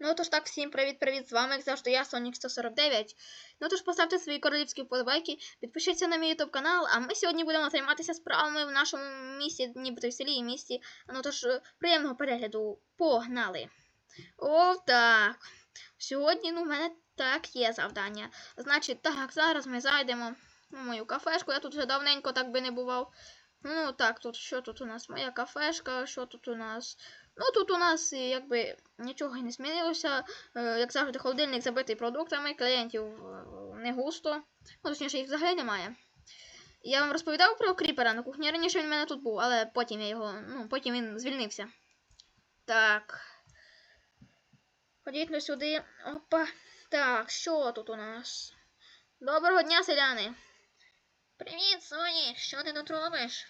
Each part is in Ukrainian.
Ну тож так, всім привіт-привіт! З вами, як завжди, я, Сонік 149. Ну тож поставте свої королівські вподобайки, підпишіться на мій YouTube канал, а ми сьогодні будемо займатися справами в нашому місті, нібито в селі і місті. Ну тож, е, приємного перегляду. Погнали! О, так. Сьогодні ну, в мене так є завдання. Значить, так, зараз ми зайдемо в мою кафешку. Я тут вже давненько так би не бував. Ну так, тут що тут у нас? Моя кафешка, що тут у нас? Ну тут у нас якби нічого не змінилося. Е, Як завжди, холодильник забитий продуктами, клієнтів е, не густо. Ну, точніше, їх взагалі немає. Я вам розповідав про кріпера на кухні. Раніше він в мене тут був, але потім я його. Ну, потім він звільнився. Так. Ходіть ну сюди. Опа. Так, що тут у нас? Доброго дня, селяни. Привіт, Соні, що ти тут робиш?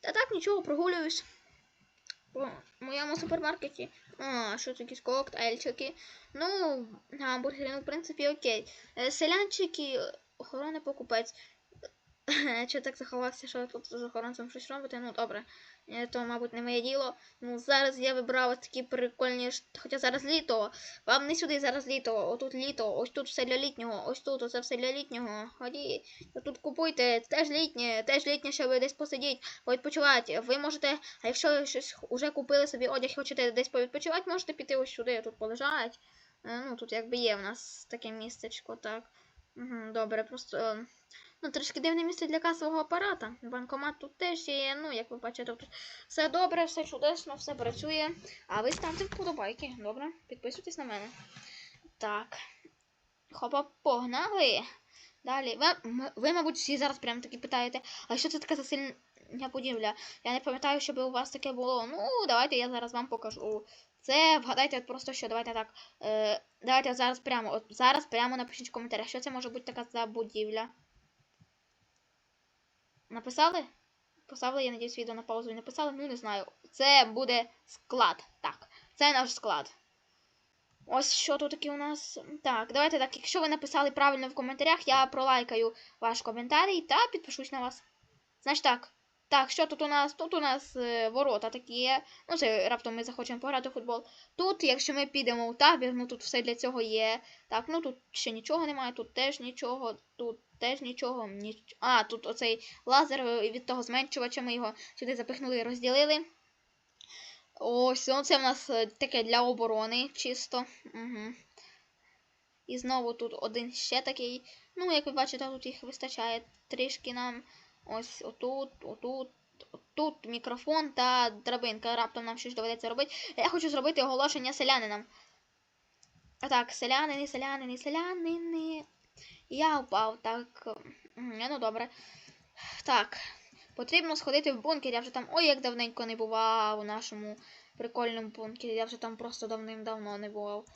Та так, нічого, прогулююсь моєму супермаркеті. А, що це коктейльчики. Ну, гамбургери, ну, в принципі, окей. Е, Селянчики, охорона покупець. Чи так заховався, що тут з охоронцем щось робити? Ну, добре. Е, То, мабуть, не моє діло. Ну, зараз я вибрав ось такі прикольні, хоча зараз літо. Вам не сюди зараз літо, отут літо, ось тут все для літнього, ось тут оце все для літнього. Ходіть, тут купуйте, теж літнє, теж літнє, щоб ви десь посидіть, повідпочивати. Ви можете, а якщо щось вже купили собі одяг хочете десь повідпочивати, можете піти ось сюди, тут полежать. Е, Ну, тут якби є в нас таке містечко, так. Угу, добре, просто. Ну, трішки дивне місце для касового апарата. Банкомат тут теж є. Ну, як ви бачите, тут все добре, все чудесно, все працює. А ви ставте вподобайки. Добре, підписуйтесь на мене. Так. Хопа, погнали. Далі. Ви, ви, мабуть, всі зараз прямо таки питаєте, а що це таке за сильна будівля? Я не пам'ятаю, щоб у вас таке було. Ну, давайте я зараз вам покажу. Це вгадайте от просто що. Давайте так. Е, давайте зараз прямо. От зараз прямо напишіть в коментарях, що це може бути така за будівля. Написали? Поставили, я надіюсь, відео на паузу і написали. Ну, не знаю. Це буде склад. Так, це наш склад. Ось що тут таке у нас. Так, давайте так. Якщо ви написали правильно в коментарях, я пролайкаю ваш коментарій та підпишусь на вас. Значить так. Так, що тут у нас? Тут у нас е, ворота такі є. Ну, це раптом ми захочемо пограти в футбол. Тут, якщо ми підемо у табір, ну тут все для цього є. Так, ну тут ще нічого немає, тут теж нічого, тут теж нічого. Ніч... А, тут оцей лазер е, від того зменшувача, ми його сюди запихнули і розділили. Ось, ну, це в нас е, таке для оборони чисто. Угу. І знову тут один ще такий. Ну, як ви бачите, тут їх вистачає трішки нам. Ось отут, отут, отут мікрофон та драбинка. Раптом нам щось доведеться робити. Я хочу зробити оголошення селянинам. А так, селянини, селянини, селянини. Я впав, так. Ну добре. Так. Потрібно сходити в бункер. Я вже там. Ой, як давненько не бував у нашому прикольному бункері. Я вже там просто давним-давно не бував.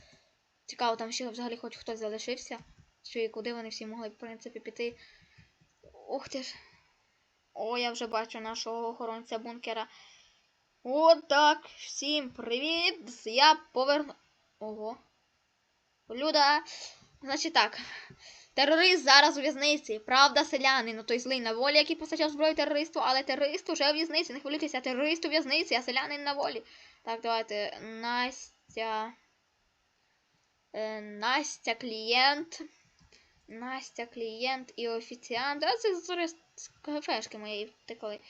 Цікаво, там ще взагалі хоч хтось залишився. Що і куди вони всі могли, в принципі, піти. Ух ти ж. О, я вже бачу нашого охоронця бункера. О, так. Всім привіт! Я поверну. Ого. Люда. Значить так. Терорист зараз у в'язниці. Правда, селянин, ну той злий на волі, який постачав зброю терористу, але терорист уже у в'язниці. Не хвилюйтеся, терорист у в'язниці, а селянин на волі. Так, давайте. Настя. Е, Настя клієнт. Настя клієнт і офіціант. А це з з кафешки моєї втекли.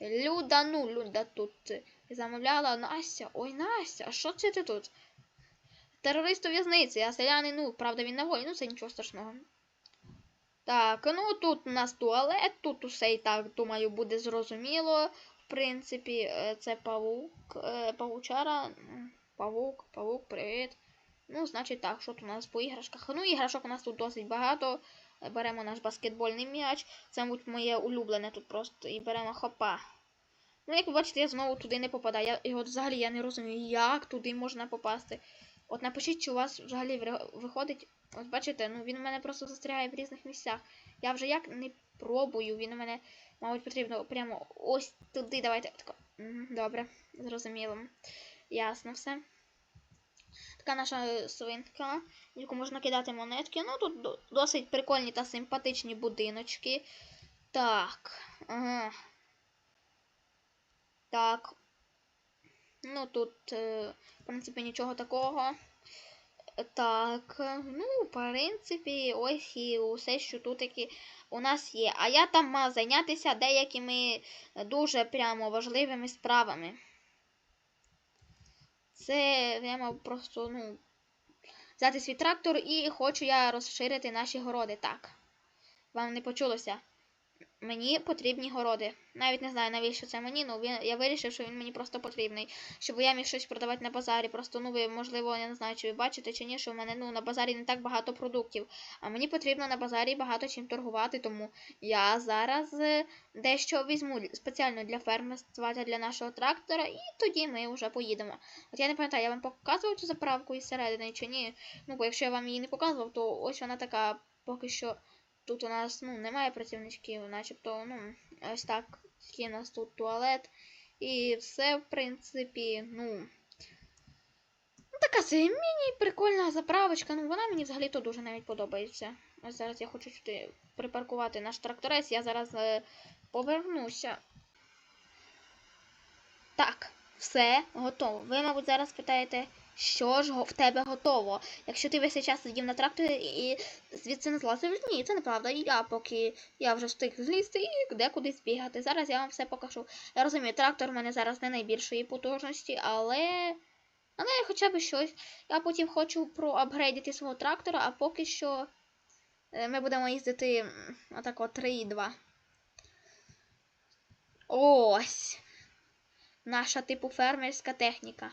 Люда, ну, Люда тут замовляла Настя. Ой, Настя, а що це ти тут? Терорист у в'язниці, а селянин, ну, правда, він на волі, ну це нічого страшного. Так, ну тут у нас туалет, тут усе і так, думаю, буде зрозуміло. В принципі, е, це павук, е, павучара. Павук, павук, привіт. Ну, значить так, що тут у нас по іграшках? Ну, іграшок у нас тут досить багато. Беремо наш баскетбольний м'яч. Це, мабуть, моє улюблене тут просто. І беремо хопа. Ну, як ви бачите, я знову туди не попадаю. І от взагалі я не розумію, як туди можна попасти. От напишіть, чи у вас взагалі виходить. От бачите, ну він у мене просто застрягає в різних місцях. Я вже як не пробую, він у мене, мабуть, потрібно прямо ось туди. Давайте. Тако. Добре, зрозуміло. Ясно все. Така наша свинка, в яку можна кидати монетки. Ну, тут досить прикольні та симпатичні будиночки. Так. Ага. Так. Ну тут, е, в принципі, нічого такого. Так, ну, в принципі, ось і усе, що тут таки у нас є. А я там мав зайнятися деякими дуже прямо важливими справами. Це я мав просто, ну, взяти свій трактор і хочу я розширити наші городи. Так. Вам не почулося? Мені потрібні городи. Навіть не знаю, навіщо це мені, ну він, я вирішив, що він мені просто потрібний. Щоб я міг щось продавати на базарі. Просто, ну ви, можливо, я не знаю, чи ви бачите чи ні, що в мене ну, на базарі не так багато продуктів. А мені потрібно на базарі багато чим торгувати, тому я зараз е, дещо візьму спеціально для фермерства та для нашого трактора, і тоді ми вже поїдемо. От я не пам'ятаю, я вам показував цю заправку із середини чи ні. Ну, бо якщо я вам її не показував, то ось вона така поки що. Тут у нас ну, немає працівничків, начебто, ну, ось так, такий у нас тут туалет. І все, в принципі, ну. ну така собі міні-прикольна заправочка. Ну, вона мені взагалі-то дуже навіть подобається. Ось зараз я хочу сюди припаркувати наш тракторець, я зараз е, повернуся. Так, все, готово. Ви, мабуть, зараз питаєте, що ж в тебе готово? Якщо ти весь час сидів на тракторі і звідси не злазив, ні, це неправда. Я поки я вже встиг злізти і де кудись бігати. Зараз я вам все покажу. Я розумію, трактор в мене зараз не найбільшої потужності, але. Але хоча б щось. Я потім хочу проапгрейдити свого трактора, а поки що е, ми будемо їздити отак от 3,2. Ось. Наша типу фермерська техніка.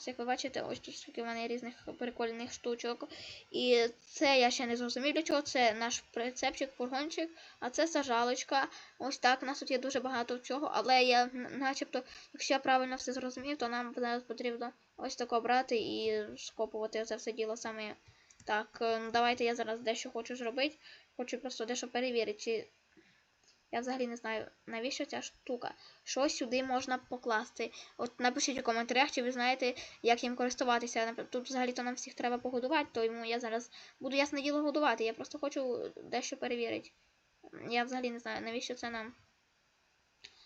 Ось як ви бачите, ось тут скільки в мене різних прикольних штучок. І це я ще не зрозумів для чого. Це наш прицепчик, фургончик, а це сажалочка. Ось так. У нас тут є дуже багато чого, але я начебто, якщо я правильно все зрозумів, то нам потрібно ось тако брати і скопувати це все діло саме. Так, е, ну, давайте я зараз дещо хочу зробити. Хочу просто дещо перевірити, чи. Я взагалі не знаю, навіщо ця штука. Що сюди можна покласти? От напишіть у коментарях, чи ви знаєте, як їм користуватися. Тут взагалі-то нам всіх треба погодувати, тому я зараз буду ясне діло годувати. Я просто хочу дещо перевірити. Я взагалі не знаю, навіщо це нам.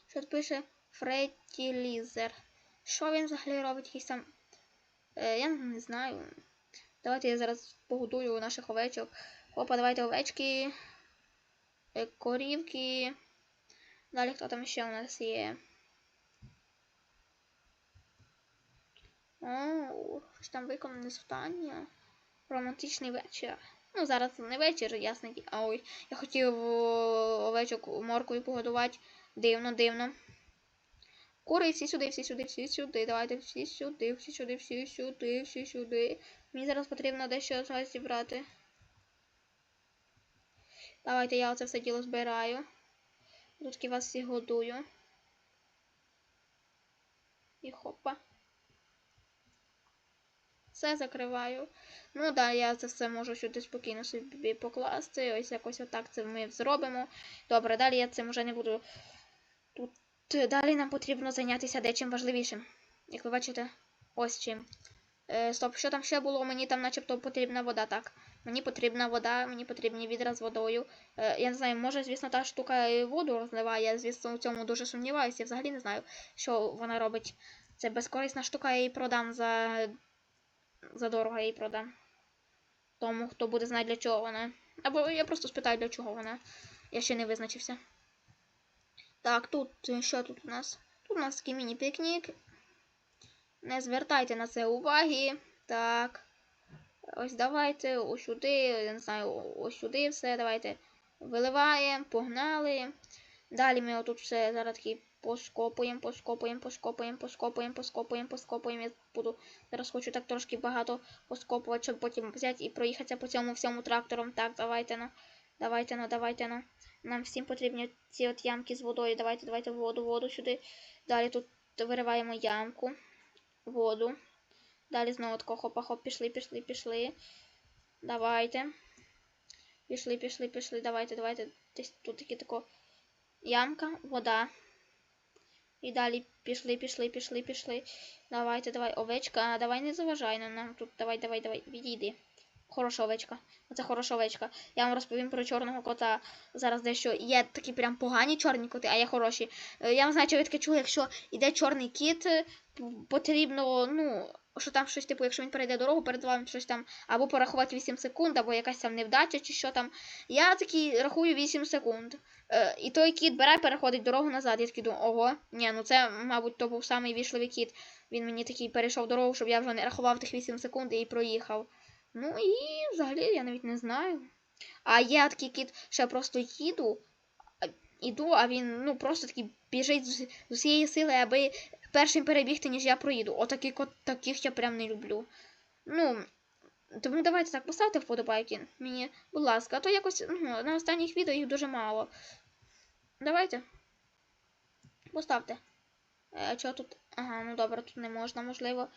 Що тут пише Фретілізер. Що він взагалі робить? Якийсь там. Е, я не знаю. Давайте я зараз погодую наших овечок. Опа, давайте овечки. Е, Корівки. Далі хто там ще у нас є? О, щось там виконане завдання. Романтичний вечір. Ну, зараз не вечір, ясний. А ой, я хотів овечок моркою погодувати. Дивно, дивно. Кури, всі сюди, всі сюди, всі сюди. Давайте всі сюди, всі сюди, всі сюди, всі сюди. Мені зараз потрібно дещо зібрати. Давайте я оце все діло збираю. Тут вас всіх годую. І хопа. Все закриваю. Ну да, я це все можу сюди спокійно собі покласти. Ось якось отак це ми зробимо. Добре, далі я цим вже не буду. Тут е, далі нам потрібно зайнятися дечим важливішим. Як ви бачите, ось чим. Е, стоп, що там ще було? Мені там начебто потрібна вода, так. Мені потрібна вода, мені потрібні відра з водою. Е, я не знаю, може, звісно, та штука воду розливає. Я, звісно, у цьому дуже сумніваюся. Я взагалі не знаю, що вона робить. Це безкорисна штука, я її продам за. За дорого я її продам. Тому, хто буде знати, для чого вона. Або я просто спитаю, для чого вона. Я ще не визначився. Так, тут що тут у нас? Тут у нас такий міні-пікнік. Не звертайте на це уваги. Так. Ось давайте ось сюди, я не знаю, ось сюди все. Давайте виливаємо, погнали. Далі ми отут все зараз таки поскопуємо, поскопуємо, поскопуємо, поскопуємо, поскопуємо, поскопуємо. Я буду зараз хочу так трошки багато поскопувати, щоб потім взяти і проїхатися по цьому всьому трактором. Так, давайте ну. Давайте ну, давайте ну. Нам всім потрібні ці от ямки з водою. Давайте, давайте воду, воду сюди. Далі тут вириваємо ямку, воду. Далі знову тако хопа-хоп, пішли, пішли, пішли. Давайте. Пішли, пішли, пішли. Давайте, давайте. Десь тут такі тако ямка, вода. І далі пішли, пішли, пішли, пішли. Давайте, давай, овечка, давай не заважай нам. нам тут. Давай, давай, давай, відійди. Хороша овечка. Оце хороша овечка. Я вам розповім про чорного кота зараз дещо. Є такі прям погані чорні коти, а є хороші. Е, Я не знаю, чи ви таке чули, якщо йде чорний кіт, е, потрібно, ну, що там щось, типу, якщо він перейде дорогу, перед вами щось там, або порахувати 8 секунд, або якась там невдача, чи що там. Я такий рахую 8 секунд. Е, і той кіт бере, переходить дорогу назад. Я такий думаю, ого, ні, ну це, мабуть, то був самий вічливий кіт. Він мені такий перейшов дорогу, щоб я вже не рахував тих 8 секунд і проїхав. Ну і взагалі я навіть не знаю. А є такий кіт, що я просто їду, а- іду, а він ну просто такий біжить з, усієї сили, аби першим перебігти, ніж я проїду. Отакий кот, таких я прям не люблю. Ну, тому давайте так поставте вподобайки мені, будь ласка, а то якось ну, на останніх відео їх дуже мало. Давайте. Поставте. Е, чого тут? Ага, ну добре, тут не можна, можливо.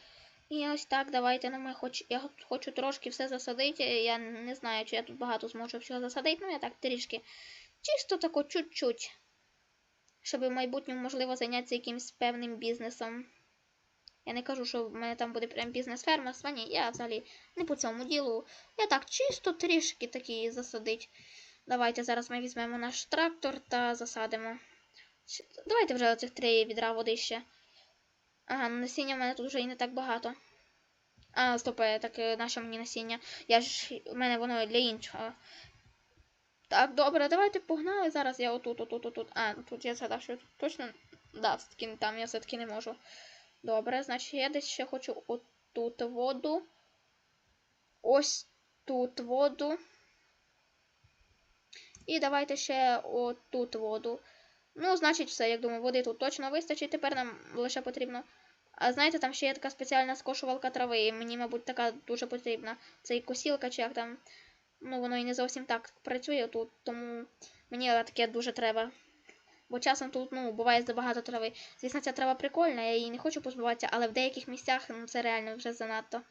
І ось так, давайте. Ну, ми хоч, я хочу трошки все засадити. Я не знаю, чи я тут багато зможу всього засадити, ну я так трішки. Чисто тако чуть-чуть. Щоб в майбутньому, можливо, зайнятися якимось певним бізнесом. Я не кажу, що в мене там буде прям бізнес-фермерство. Ні, я взагалі не по цьому ділу. Я так чисто трішки такі засадить. Давайте зараз ми візьмемо наш трактор та засадимо. Давайте вже оцих три відра води ще. Ага, ну насіння в мене тут вже і не так багато. А, стоп, е, так е, нащо мені насіння? Я ж у мене воно для іншого. Так, добре, давайте погнали. Зараз я отут, отут, отут. А, ну тут я згадав, що точно. Да, все-таки там я все-таки не можу. Добре, значить я десь ще хочу отут воду. Ось тут воду. І давайте ще отут воду. Ну, значить, все, як думаю, води тут точно вистачить. Тепер нам лише потрібно. А знаєте, там ще є така спеціальна скошувалка трави. І мені, мабуть, така дуже потрібна. Це і косілка, чи як там. Ну, воно і не зовсім так працює тут, тому мені таке дуже треба. Бо часом тут, ну, буває забагато трави. Звісно, ця трава прикольна, я її не хочу позбуватися, але в деяких місцях ну, це реально вже занадто.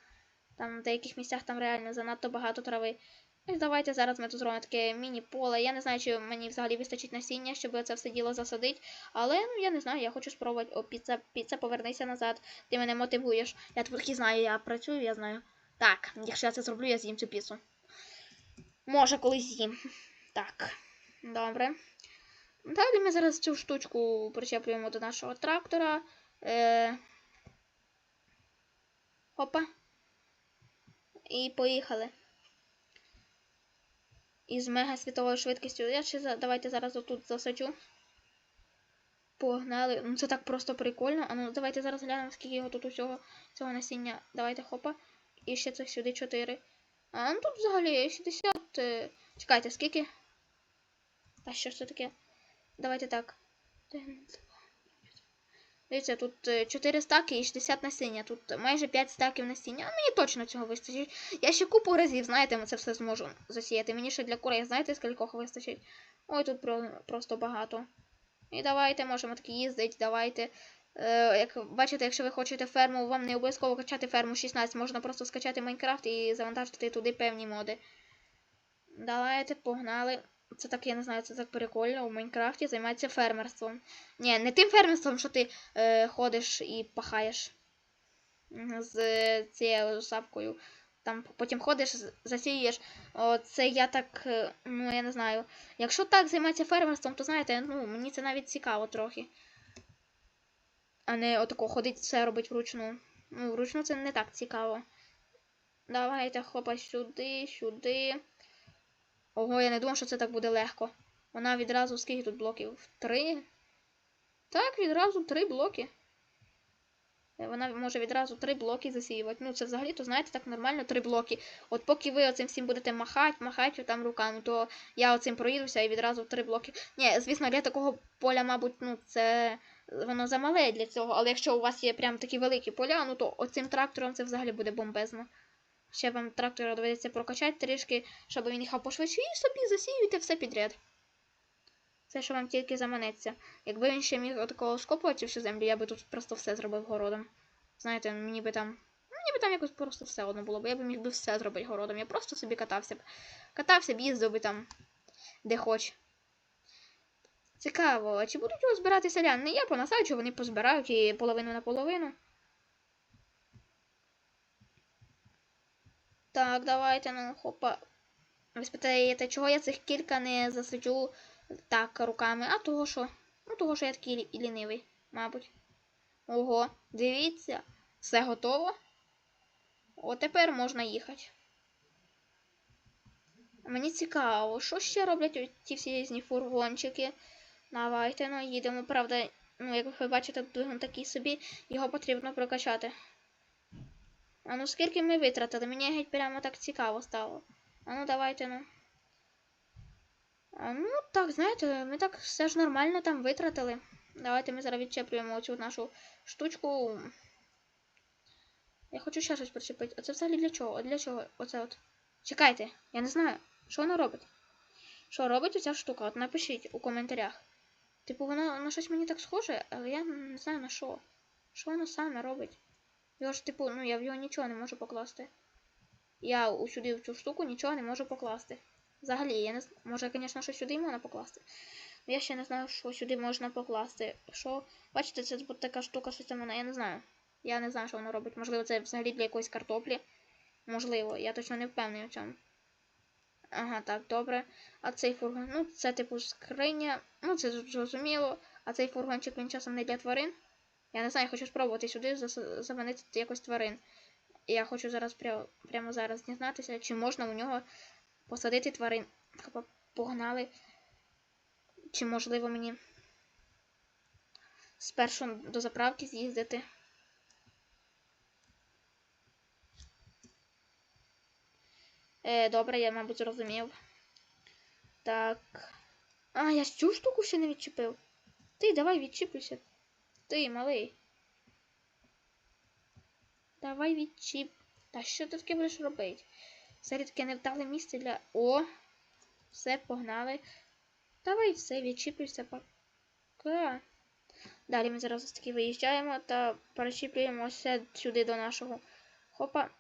Там в деяких місцях там реально занадто багато трави. Ось давайте зараз ми тут зробимо таке міні-поле. Я не знаю, чи мені взагалі вистачить насіння, щоб це все діло засадити. Але ну я не знаю, я хочу спробувати. О, піца, піца, повернися назад. Ти мене мотивуєш. Я таки знаю, я працюю, я знаю. Так, якщо я це зроблю, я з'їм цю піцу. Може, колись з'їм. Так, добре. Далі ми зараз цю штучку причеплюємо до нашого трактора. Е... Опа. І поїхали. Із мега світовою швидкістю. Я ще давайте зараз отут засаджу. Погнали. Ну це так просто прикольно. А ну давайте зараз глянемо, скільки його тут усього цього насіння. Давайте хопа. І ще цих сюди 4. А ну тут взагалі 60. е, Чекайте, скільки? Та що ж це таке? Давайте так. Дивіться, тут 4 стаки і 60 насіння. Тут майже 5 стаків насіння. А мені точно цього вистачить. Я ще купу разів, знаєте, це все зможу засіяти. Мені ще для курей, знаєте, скількох вистачить? Ой, тут просто багато. І давайте, можемо так їздити, давайте. Е, як бачите, якщо ви хочете ферму, вам не обов'язково качати ферму 16, можна просто скачати Майнкрафт і завантажити туди певні моди. Давайте, погнали. Це так, я не знаю, це так прикольно. У Майнкрафті займається фермерством. Ні, не тим фермерством, що ти е, ходиш і пахаєш з е, цією сапкою. Там потім ходиш, з- засіюєш. О, це я так, е, ну я не знаю. Якщо так займатися фермерством, то знаєте, ну мені це навіть цікаво трохи. А не отако ходить все робить вручну. Ну, вручну це не так цікаво. Давайте хопа сюди, сюди. Ого, я не думав, що це так буде легко. Вона відразу скільки тут блоків? Три? Так, відразу три блоки. Е, Вона може відразу три блоки засіювати. Ну, це взагалі, то знаєте, так нормально три блоки. От поки ви оцим всім будете махати, махати там руками, то я оцим проїдуся і відразу три блоки. Ні, звісно, для такого поля, мабуть, ну це воно замале для цього, але якщо у вас є прям такі великі поля, ну то оцим трактором це взагалі буде бомбезно. Ще вам трактора доведеться прокачати трішки, щоб він їхав пошвидше, і собі засіюйте все підряд. Це що вам тільки заманеться. Якби він ще міг отакого скопувати всю землю, я би тут просто все зробив городом. Знаєте, мені би там. Мені би там якось просто все одно було, бо я би міг би все зробити городом. Я просто собі катався б. Катався б, їздив би там, де хоч. Цікаво, чи будуть його збирати селяни? Я понасаджу, вони позбирають і половину на половину. Так, давайте, ну, хопа. Ви спитаєте, чого я цих кілька не засаджу так руками? А того що? Ну, того, що я такий лі- лінивий, мабуть. Ого, дивіться, все готово. О, тепер можна їхати. Мені цікаво, що ще роблять ті всі різні фургончики. Давайте, ну їдемо. Правда, ну, як ви бачите, двигун такий собі, його потрібно прокачати. А ну скільки ми витратили? Мені геть прямо так цікаво стало. А ну давайте, ну. А, ну, так, знаєте, ми так все ж нормально там витратили. Давайте ми зараз відчеплюємо оцю нашу штучку. Я хочу ще щось причепити. Оце взагалі для чого? Для чого? Оце от. Чекайте, я не знаю, що воно робить. Що робить оця штука? От напишіть у коментарях. Типу, воно на щось мені так схоже, але я не знаю на що. Що воно саме робить? Його ж, типу, ну я в його нічого не можу покласти. Я у сюди в цю штуку нічого не можу покласти. Взагалі, я не знаю. Може, звісно, що сюди можна покласти. Ну, Я ще не знаю, що сюди можна покласти. Що. Бачите, це така штука, що це вона, я не знаю. Я не знаю, що воно робить. Можливо, це взагалі для якоїсь картоплі. Можливо, я точно не впевнений в цьому. Ага, так, добре. А цей фургон, ну, це типу скриня. Ну, це зрозуміло. А цей фургончик він часом не для тварин. Я не знаю, хочу спробувати сюди заманити якось тварин. Я хочу зараз пря- прямо зараз дізнатися, чи можна у нього посадити тварин. Хопа, Погнали. Чи можливо мені спершу до заправки з'їздити. Е, добре, я, мабуть, зрозумів. Так. А, я цю штуку ще не відчепив. Ти давай відчіплюйся. Ти, малий. Давай відчіп. Та що ти таке будеш робити? Це таке невдале місце для. О! Все, погнали. Давай все, відчіплюйся пока. Далі ми зараз таки виїжджаємо та перечіплюємося сюди до нашого хопа.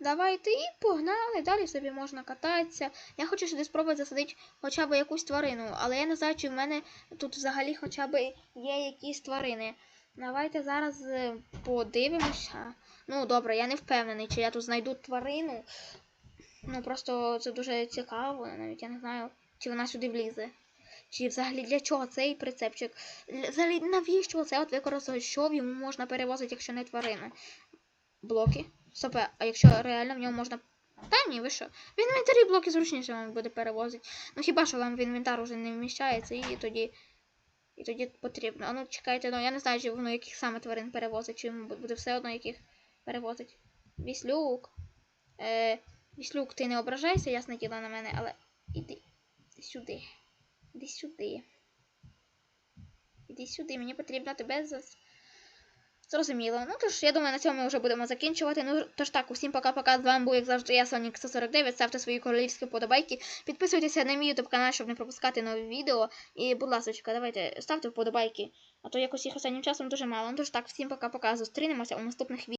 Давайте і погнали, далі собі можна кататися. Я хочу сюди спробувати засадити хоча б якусь тварину, але я не знаю, чи в мене тут взагалі хоча б є якісь тварини. Давайте зараз е, подивимося. Ну, добре, я не впевнений, чи я тут знайду тварину. Ну, просто це дуже цікаво, навіть я не знаю, чи вона сюди влізе. Чи взагалі для чого цей прицепчик? Взагалі, навіщо це от використовувати? Що йому можна перевозити, якщо не тварини? Блоки. Сопе, а якщо реально в ньому можна. Та ні, ви що? В інвентарі блоки зручніше вам буде перевозити. Ну хіба що вам в інвентар уже не вміщається і тоді. І тоді потрібно. А ну чекайте, ну я не знаю, чи воно яких саме тварин перевозить, чи йому буде все одно яких перевозить. Віслюк. Е, Віслюк, ти не ображайся, ясне діло на мене, але іди сюди. Іди сюди. Іди сюди, мені потрібно тебе зас... Зрозуміло. Ну тож, я думаю, на цьому ми вже будемо закінчувати. Ну тож так, усім пока-пока. З вами був, як завжди, я Сонік 149. Ставте свої королівські вподобайки. Підписуйтеся на мій YouTube канал, щоб не пропускати нові відео. І, будь ласка, давайте ставте вподобайки. А то якось їх останнім часом дуже мало. Ну тож так, всім пока-пока. Зустрінемося у наступних відео.